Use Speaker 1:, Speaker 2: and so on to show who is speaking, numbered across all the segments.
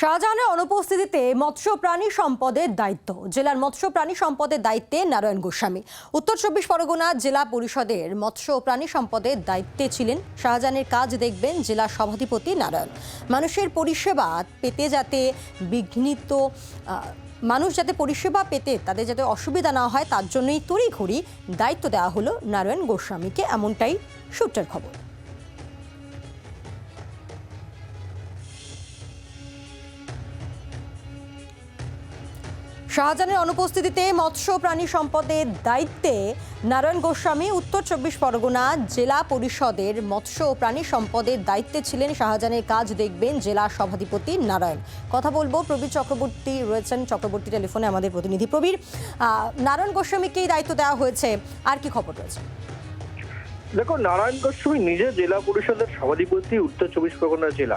Speaker 1: শাহজাহানের অনুপস্থিতিতে মৎস্য প্রাণী সম্পদের দায়িত্ব। জেলার মৎস্য প্রাণী সম্পদের দায়িত্বে নারায়ণ গোস্বামী। উত্তর চব্বিশ পরগনা জেলা পরিষদের মৎস্য প্রাণী সম্পদের দায়িত্বে ছিলেন শাহজাহানের কাজ দেখবেন জেলা সভাধিপতি নারায়ণ। মানুষের পরিষেবা পেতে যাতে বিঘ্নিত মানুষ যাতে পরিষেবা পেতে তাদের যাতে অসুবিধা না হয় তার জন্যই তড়িঘড়ি দায়িত্ব দেওয়া হলো নারায়ণ গোস্বামীকে। এমনটাই সূত্রের খবর। শাহজাহানের অনুপস্থিতিতে মৎস্য প্রাণী সম্পদের দায়িত্বে নারায়ণ গোস্বামী, উত্তর চব্বিশ পরগনা জেলা পরিষদের মৎস্য ও প্রাণী সম্পদের দায়িত্বে ছিলেন শাহজাহানের কাজ দেখবেন জেলা সভাধিপতি নারায়ণ। কথা বলব, প্রবীর চক্রবর্তী রয়েছেন, চক্রবর্তী টেলিফোনে আমাদের প্রতিনিধি প্রবীর। নারায়ণ গোস্বামীকে এই দায়িত্ব দেওয়া হয়েছে, আর কি খবর রয়েছে?
Speaker 2: দেখো নারায়ণ গোস্বামী নিজে জেলা পরিষদের সভাধিপতি, উত্তর চব্বিশ পরগনা জেলা।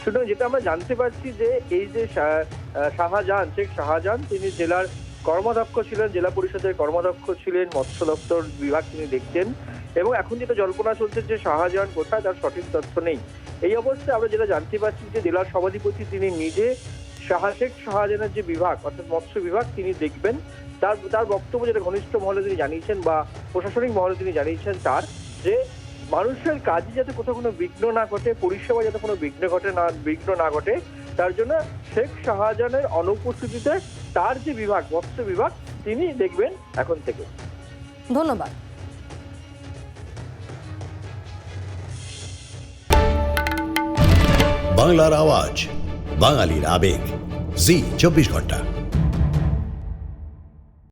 Speaker 2: সুতরাং যেটা আমরা জানতে পারছি যে এই যে শাহজাহান, শেখ শাহজাহান। তিনি জেলার কর্মাধ্যক্ষ ছিলেন, জেলা পরিষদের কর্মাধ্যক্ষ ছিলেন, মৎস্য দপ্তর বিভাগ তিনি দেখতেন। এবং এখন যেটা জল্পনা চলছে যে শাহজাহান কোথায়, তার সঠিক তথ্য নেই। এই অবস্থায় আমরা যেটা জানতে পারছি যে জেলার সভাধিপতি তিনি নিজে শাহ, শেখ শাহজাহানের যে বিভাগ, অর্থাৎ মৎস্য বিভাগ, তিনি দেখবেন। তার তার বক্তব্য যেটা ঘনিষ্ঠ মহলে তিনি জানিয়েছেন বা প্রশাসনিক মহলে তিনি জানিয়েছেন তার, যে মানুষের কাজে যাতে কোথাও কোনো বিঘ্ন না ঘটে, পরিষেবা যাতে কোনো বিঘ্ন ঘটে না, বিঘ্ন না ঘটে, তার জন্য শেখ শাহজাহানের অনুপস্থিতিতে তার যে বিভাগ মৎস্য বিভাগ তিনি দেখবেন এখন থেকে।
Speaker 1: ধন্যবাদ।
Speaker 3: বাংলার আওয়াজ বাঙালির আবেগ। জি চব্বিশ ঘণ্টা।